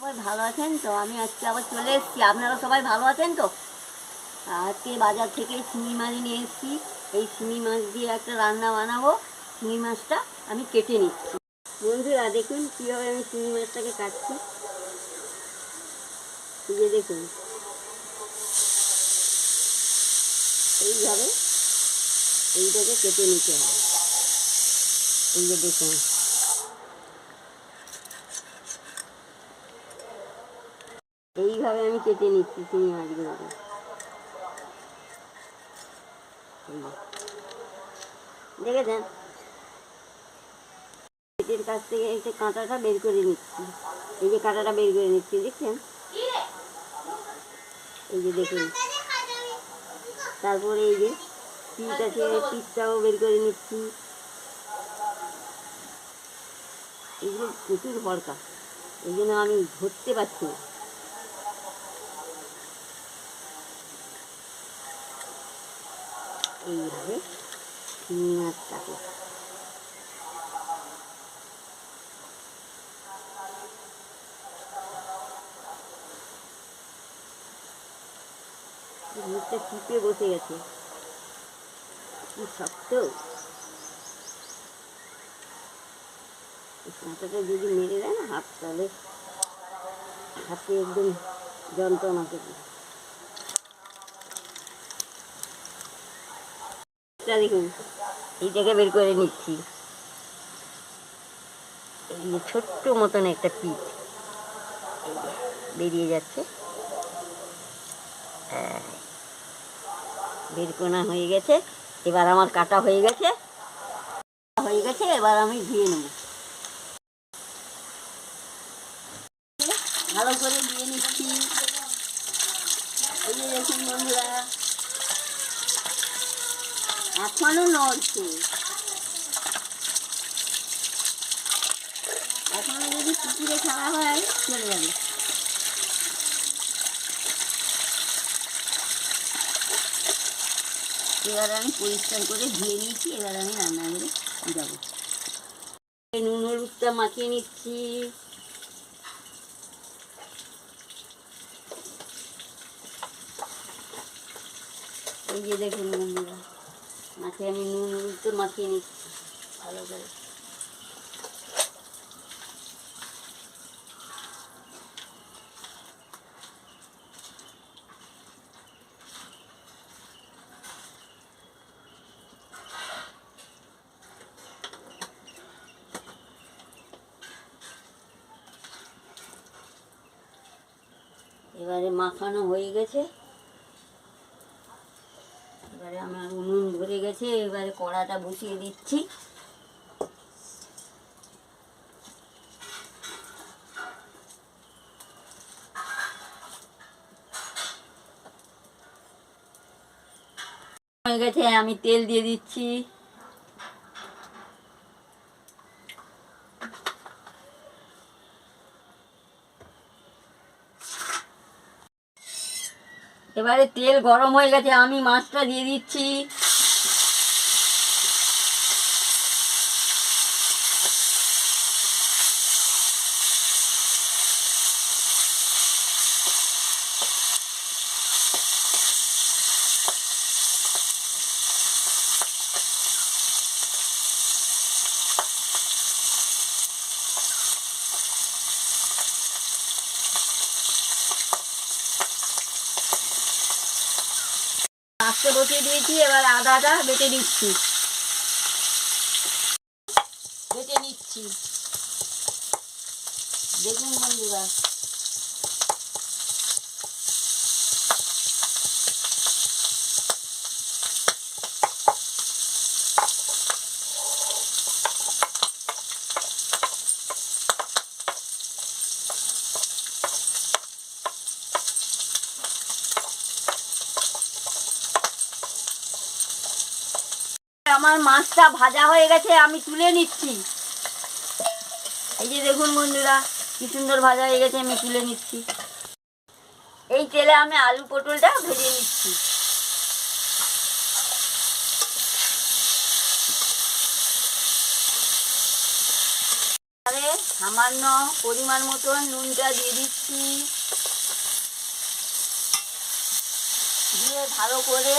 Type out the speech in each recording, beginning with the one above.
সবাই ভালো আছেন তো? আমি আজকে আবার চলে এসেছি। আপনারা সবাই ভালো আছেন তো? আজকে বাজার থেকে শিঙি মাছ নিয়ে এসেছি। এই শিঙি মাছ দিয়ে একটা রান্না বানাবো। শিঙি মাছটা আমি কেটে নিচ্ছি। বন্ধুরা, দেখুন কীভাবে আমি শিঙি মাছটাকে কাটছি। এই যে দেখুন। এইভাবে এইটাকে কেটে নিতে হবে। এই যে দেখুন। এইভাবে আমি কেটে নিচ্ছি, চিংড়ি মাছগুলোকে দেখেছেন? পেটের কাছ থেকে এই যে কাঁটাটা বের করে নিচ্ছি। এই যে কাঁটাটা বের করে নিচ্ছি, দেখছেন? এই যে দেখুন। তারপরে এই যে পিস আছে পিসটাও বের করে নিচ্ছি। এগুলো প্রচুর ভরকা এই জন্য আমি ধরতে পারছি না। এইভাবে মুখটা টিপে বসে গেছে। কি শক্ত। যদি মেরে দেয় না, হাত তাহলে হাতে একদম যন্ত্রণা করবে। এটা দেখুন। এইটাকে বের করে নিচ্ছি। এই ছোট্ট মতন একটা পিঠ। বেরিয়ে যাচ্ছে। হ্যাঁ। বের করা হয়ে গেছে। এবার আমার কাটা হয়ে গেছে। হয়ে গেছে, এবার আমি ধুয়ে নেব। ভালো করে দিয়ে নিচ্ছি। বন্ধুরা। এখনও নড়ছে। এখনও যদি পুকুরে ছাড়া হয়, চলে যাবে। এবার আমি পরিষ্কার করে ধুয়ে নিয়েছি, এবার আমি রান্নাঘরে যাব। নুন হলুদটা মাখিয়ে নিচ্ছি। এই যে দেখুন বন্ধুরা। মাছে আমি নুন হলুদ মাখিয়ে নিচ্ছি। ভালো করে। এবারে মাখানো হয়ে গেছে। এবারে আমার গেছে এবারে কড়াটা বসিয়ে দিচ্ছি। হয়ে গেছে, আমি তেল দিয়ে দিচ্ছি। এবারে তেল গরম হয়ে গেছে, আমি মাছটা দিয়ে দিচ্ছি। মাছটা বসিয়ে দিয়েছি এবার আদাটা বেটে দিচ্ছি বেটে নিচ্ছি। দেখুন বন্ধুরা। আমার মাছটা ভাজা হয়ে গেছে, আমি তুলে নিচ্ছি। এই যে দেখুন বন্ধুরা, কি সুন্দর ভাজা হয়ে গেছে, আমি তুলে নিচ্ছি। এই তেলে আমি আলু পটলটা ভেজে নিচ্ছি। সামান্য পরিমাণ মতো নুনটা দিয়ে দিচ্ছি। দিয়ে ভালো করে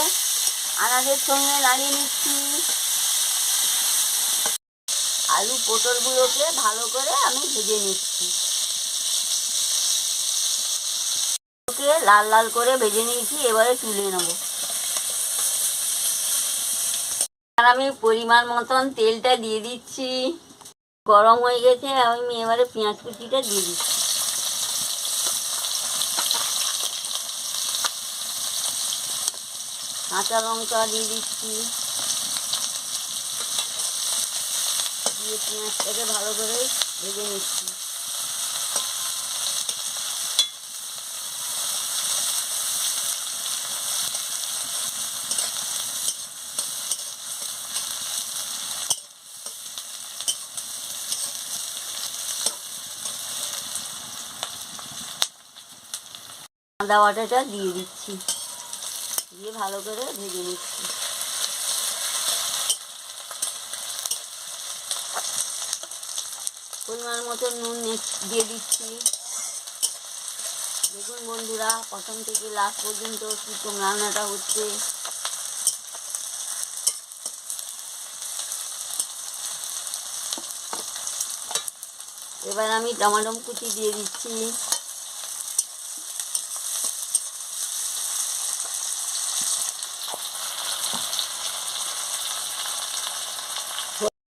আনাজের সঙ্গে নাড়িয়ে নিচ্ছি। আলু পটলগুলোকে ভালো করে আমি ভেজে নিচ্ছি। লাল লাল করে ভেজে নিয়েছি, এবারে তুলে নেব। আর আমি পরিমাণ মতন তেলটা দিয়ে দিচ্ছি। গরম হয়ে গেছে, আমি এবারে পেঁয়াজ কুচিটা দিয়ে দিচ্ছি। কাঁচা লঙ্কা দিয়ে দিচ্ছি। দিয়ে পেঁয়াজটাকে ভালো করে ভেজে নিচ্ছি। আদা বাটাটা দিয়ে দিচ্ছি। দিয়ে ভালো করে ভেজে নিচ্ছি। পরিমাণ মতো নুন দিয়ে দিচ্ছি। দেখুন বন্ধুরা, প্রথম থেকে লাস্ট পর্যন্ত কীরকম রান্নাটা হচ্ছে। এবার আমি টমাটম কুচি দিয়ে দিচ্ছি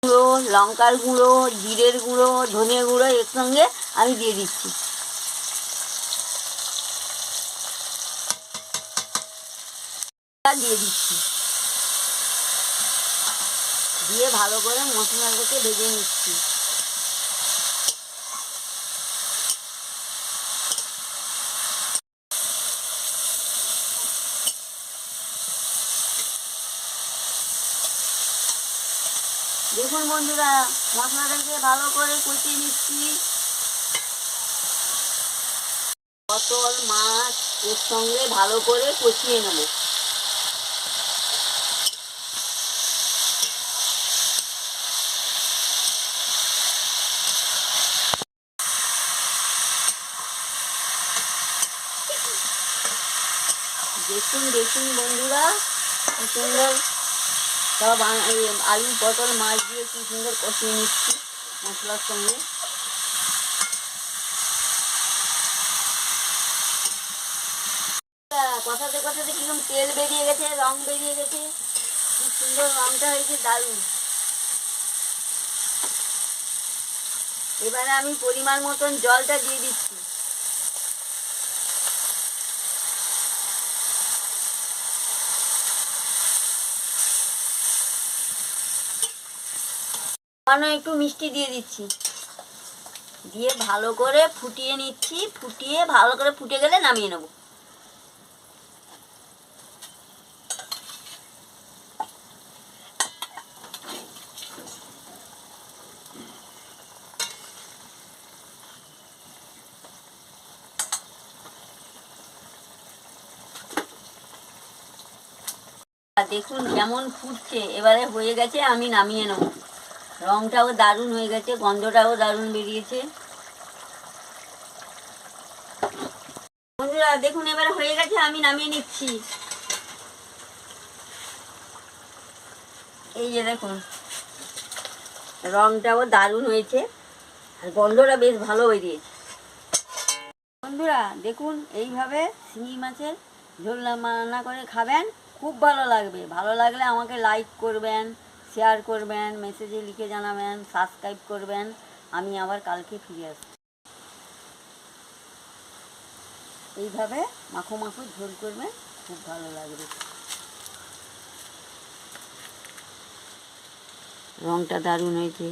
গুঁড়ো লঙ্কার গুঁড়ো, জিরের গুঁড়ো ধনে গুঁড়ো এর সঙ্গে আমি দিয়ে দিচ্ছি। দিয়ে দিচ্ছি। দিয়ে ভালো করে মশলাটাকে ভেজে নিচ্ছি। দেখুন বন্ধুরা মশলাটাকে ভালো করে কষিয়ে নিচ্ছি। পটল, মাছ এর সঙ্গে ভালো করে কষিয়ে নেব। দেখুন দেখুন বন্ধুরা সুন্দর এই আলু, পটল, মাছ দিয়ে কি সুন্দর কষিয়ে নিচ্ছি মশলার সঙ্গে। কষাতে কষাতে কীরকম তেল বেরিয়ে গেছে, রং বেরিয়ে গেছে, কি সুন্দর রংটা হয়েছে, দারুণ। এবারে আমি পরিমাণ মতন জলটা দিয়ে দিচ্ছি। সামান্য একটু মিষ্টি দিয়ে দিচ্ছি। দিয়ে ভালো করে ফুটিয়ে নিচ্ছি, ফুটিয়ে ভালো করে ফুটে গেলে নামিয়ে নেব। দেখুন কেমন ফুটছে। এবারে হয়ে গেছে, আমি নামিয়ে নেব। রংটাও দারুণ হয়ে গেছে, গন্ধটাও দারুণ বেরিয়েছে। বন্ধুরা, দেখুন, এবারে হয়ে গেছে, আমি নামিয়ে নিচ্ছি। এই যে দেখুন, রংটাও দারুণ হয়েছে, আর গন্ধটা বেশ ভালো বেরিয়েছে। বন্ধুরা, দেখুন, এইভাবে শিঙি মাছের ঝোল রান্না করে খাবেন, খুব ভালো লাগবে। ভালো লাগলে আমাকে লাইক করবেন শেয়ার করবেন মেসেজে লিখে জানাবেন সাবস্ক্রাইব করবেন। আমি আবার কালকে ফিরে আসব এইভাবে মাখো মাখো ঝোল করবেন খুব ভালো লাগবে। রংটা দারুণ হয়েছে।